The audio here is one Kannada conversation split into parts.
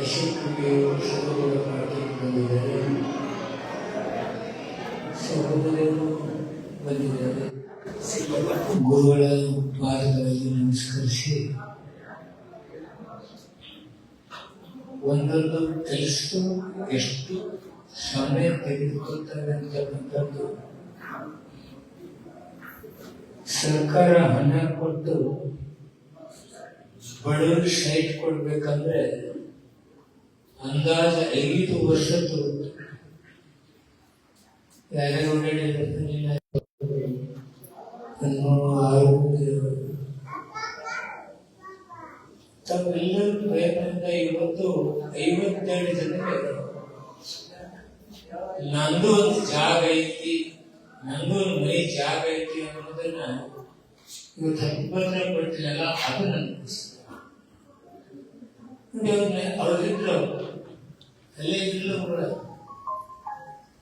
ಯಶಸ್ವಿಗೆ ಶುಭಗಳ ಪಾರ್ಟಿಗೆ ಬಂದಿದ್ದಾರೆ ಸಹೋದರರು ಬಂದಿದ್ದಾರೆ. ಗುರುಗಳ ಪಾದಗಳಲ್ಲಿ ನಮಸ್ಕರಿಸಿ. ಒಂದೊಂದು ಕೆಲಸ ಎಷ್ಟು ಸಮಯ ತೆಗೆದುಕೊಳ್ತಾರೆ ಅಂತಕ್ಕಂಥದ್ದು. ಸರ್ಕಾರ ಹಣ ಕೊಟ್ಟು ಬಡವರು ಸೈಟ್ ಕೊಡ್ಬೇಕಂದ್ರೆ ಅಂದಾಜ ಐದು ವರ್ಷ ತಗೊಂಡು ಯಾರ್ಯಾರು ಓಡಾಡಿರ್ತಾನಿಲ್ಲ ಆರೋಗ್ಯ ತಮ್ಮೆಲ್ಲರೂ ಪ್ರಯತ್ನದಿಂದ ಇವತ್ತು ಐವತ್ತೆರಡು ಜನರಿಗೆ ನಂದು ಒಂದು ಜಾಗ ಐತಿ ನಂದು ಒಂದು ಮನೆ ಜಾಗ ಐತಿ ಅನ್ನೋದನ್ನ ಇವತ್ತು ಹಬ್ಬತ್ರ ಕೊಡ್ತಿಲ್ಲ ಅದು ನನ್ನ ಅವ್ರಿದ್ರು ಅಲ್ಲೇ ಇದ್ರು ಕೂಡ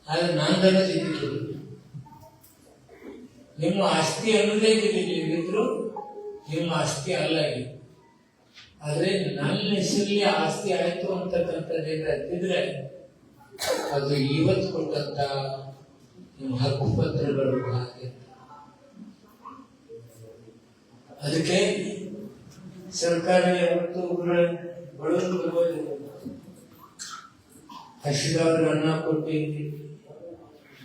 ಆದ್ರೆ ನಂದನ ಇದ್ದಿತ್ತು ನಿಮ್ಮ ಆಸ್ತಿ ಅನ್ನೋದೇ ಇದ್ರು ನಿಮ್ಮ ಆಸ್ತಿ ಅಲ್ಲ ಇದು ಆದ್ರೆ ನನ್ನ ಹೆಸರಲ್ಲಿ ಆಸ್ತಿ ಆಯ್ತು ಅಂತಕ್ಕಂಥದ್ದೇನ ಏನಾಗ್ತಿದ್ರೆ ಅದು ಇವತ್ತು ಕೊಟ್ಟಂತ ನಿಮ್ಮ ಹಕ್ಕು ಪತ್ರಗಳು ಹಾಗೆ. ಅದಕ್ಕೆ ಸರ್ಕಾರ ಯಾವತ್ತು ಬಡವರು ಬರುವುದು ಹಸಿದವ್ರು ಅನ್ನ ಕೊಟ್ಟಿದ್ವಿ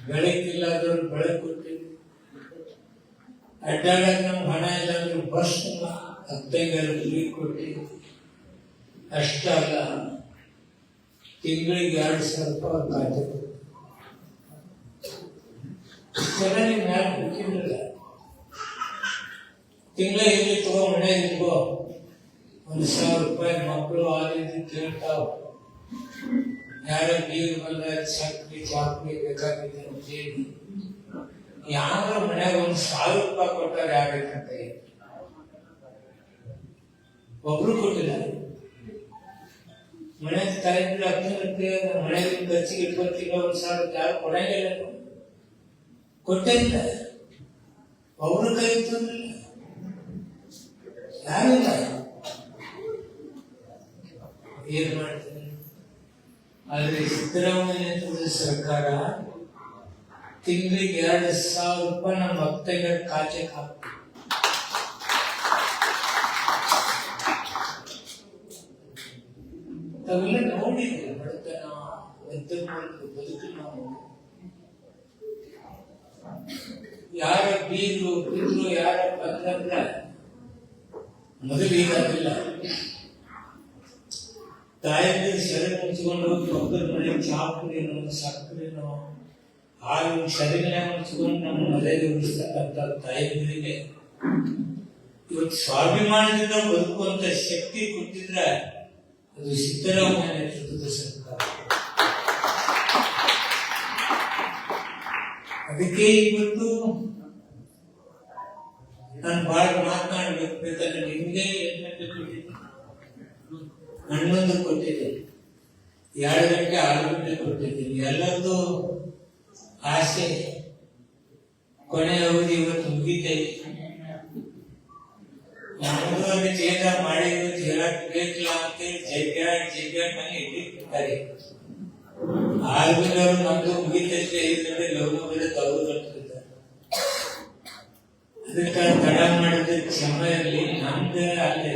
ಬೆಳಕಿಲ್ಲದವ್ರು ಬೆಳಕು ಕೊಟ್ಟಿದ್ವಿ ಅಡ್ಡಾಡಕ್ ನಮ್ಗೆ ಹಣ ಇಲ್ಲ ಅಂದ್ರೆ ಬಸ್ ಹತ್ತೈದು ಫ್ರೀ ಕೊಟ್ಟಿದ್ವಿ ಅಷ್ಟಲ್ಲ ತಿಂಗಳಿಗೆ ಎರಡು ಸಾವಿರ ರೂಪಾಯಿ ಖಾತೆ ಚೆನ್ನಾಗಿ ಮ್ಯಾಲ್ ಕೊಟ್ಟಿರಲಿಲ್ಲ ತಿಂಗಳ ಇಲ್ಲಿ ತಗೋ ಮನೆ ಇಟ್ಕೋ ಒಂದು ಸಾವಿರ ರೂಪಾಯಿ ಮಕ್ಕಳು ಆ ರೀತಿ ಕೇಳ್ತಾವ ಯಾರ ನೀರು ಬಂದ ಸಕ್ರಿ ಚಾಕ್ರಿ ಬೇಕಾಗಿದೆ ಅಂತೇಳಿ ಯಾರ ಮನ್ಯಾಗ ಒಂದು ಸಾವಿರ ರೂಪಾಯಿ ಕೊಟ್ಟಾರೆ ಯಾಬೇಕಂತ ಒಬ್ರು ಕೊಟ್ಟಿಲ್ಲ ಮನೆ ತಾಯಿದ್ರೆ ಅಕ್ಕನಕ್ಕೆ ಮನೆಗೆ ಖರ್ಚಿಗೆ ಇಟ್ಕೊತೀಗ ಒಂದ್ ಸಾವಿರ ಯಾರು ಕೊಡಂಗಿಲ್ಲ ಕೊಟ್ಟಿಲ್ಲ ಒಬ್ರು ಕೈ ತಂದಿಲ್ಲ ಯಾರಿಲ್ಲ ಏನ್ ಮಾಡ್ತಾರೆ ಆದ್ರೆ ಸಿದ್ದರಾಮಯ್ಯ ಸರ್ಕಾರ ತಿಂಗಳಿಗೆ ಎರಡು ಸಾವಿರ ರೂಪಾಯಿ ನಮ್ಮ ಭಕ್ತಗಳ ಖಾತೆಗೆ ಹಾಕ್ತೀವಿ ನೋಡಿದ್ರೆ ಬಡತನ ಬದುಕು ನಾವು ಯಾರ ಬೀರು ಬಿದ್ರು ಯಾರ ಬಂದ್ರೆ ಮೊದಲು ಈಗ ಆಗಿಲ್ಲ ತಾಯಿಗೆ ಸೆರೆ ಮುಚ್ಚಿಕೊಂಡು ಪಕ್ಕದ ಮನೆ ಚಾಪುರಿನೋ ಸಕ್ಕರೆನೋ ಹಾಗೆ ಸೆರೆಗಿನ ಮುಚ್ಚಿಕೊಂಡು ನಮ್ಮ ಮನೆಯಲ್ಲಿ ಉಳಿಸ್ತಕ್ಕಂಥ ತಾಯಿಗಳಿಗೆ ಇವತ್ತು ಸ್ವಾಭಿಮಾನದಿಂದ ಬದುಕುವಂತ ಶಕ್ತಿ ಕೊಟ್ಟಿದ್ರೆ ಅದು ಸಿದ್ದರಾಮಯ್ಯ ನೇತೃತ್ವದ ಸರ್ಕಾರ. ಅದಕ್ಕೆ ಇವತ್ತು ನಾನು ಬಹಳ ಮಾತನಾಡಬೇಕು ಬೇಕಾದ್ರೆ ನಿಮಗೆ ಎಂಟು ಕೊಟ್ಟಿದ್ದೆ ಹನ್ನೊಂದು ಕೊಟ್ಟಿದ್ದೀನಿ. ಎರಡು ಗಂಟೆ ಆರು ಗಂಟೆ ಕೊಟ್ಟಿದ್ದೀನಿ. ಎಲ್ಲರದು ಆಸೆ ಕೊನೆ ಅವಧಿ ಇವತ್ತು ಮುಗಿತೈತಿ ಅದು ಚೇಂಜ್ ಮಾಡಿದ್ರು ಹೇಳಕ್ ಬೇಕಿಲ್ಲ ಅಂತೇಳಿ ಜಗ್ಗ ಜಗ್ಗ ಮನೆ ಇಟ್ಟಿರ್ತಾರೆ. ಆರ್ಮಿನವರು ನಮ್ದು ಮುಗಿತೈತೆ ಐದ್ರೆ ಲೋಕ ಮೇಲೆ ತಗೋ ಬರ್ತಿರ್ತಾರೆ ಅದಕ್ಕೆ ತಡ ಮಾಡಿದ ಕ್ಷಮ ಇರಲಿ. ನಮ್ದು ಅಲ್ಲೇ.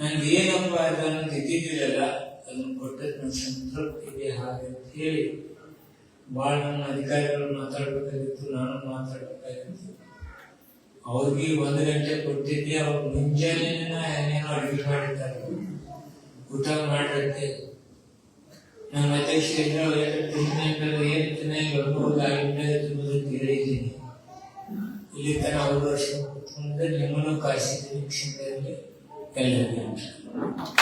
ನನ್ಗೆ ಏನಪ್ಪ ಅನ್ನೋದು ಇದ್ದಿದ್ದಿರಲ್ಲ ಅದನ್ನು ಕೊಟ್ಟದ್ದು ನನ್ನ ಸಂತೃಪ್ತಿ ಇದೆ ಹಾಗೆ ಅಂತ ಹೇಳಿ ಭಾಳ ನನ್ನ ಅಧಿಕಾರಿಗಳು ಮಾತಾಡ್ಬೇಕಾಗಿತ್ತು, ನಾನು ಮಾತಾಡ್ಬೇಕಾಗಿತ್ತು. ಅವ್ರಿಗೆ ಒಂದು ಗಂಟೆ ಕೊಟ್ಟಿದ್ದೆ, ಅವ್ರು ಮುಂಜಾನೆ ಏನೇನೋ ಅಡುಗೆ ಮಾಡಿದ್ದಾರೆ. ಊಟ ಮಾಡಿರುತ್ತೆ ನಮ್ಮ ಅಧ್ಯಕ್ಷ ತಿನ್ನಂಗಲ್ಲ ಏನ್ ತಿನ್ನಂಗ ಹೋಗಿ ಆಗಿದ್ದಾಗ ತಿನ್ನೋದಕ್ಕೆ ಹೇಳಿದ್ದೀನಿ ಇಲ್ಲಿ ತನ ಅವರು ವರ್ಷ ನಿಮ್ಮನ್ನು ಕಾಯಿಸಿದ್ದೀನಿ ಕ್ಷೇತ್ರದಲ್ಲಿ É Deus abençoe.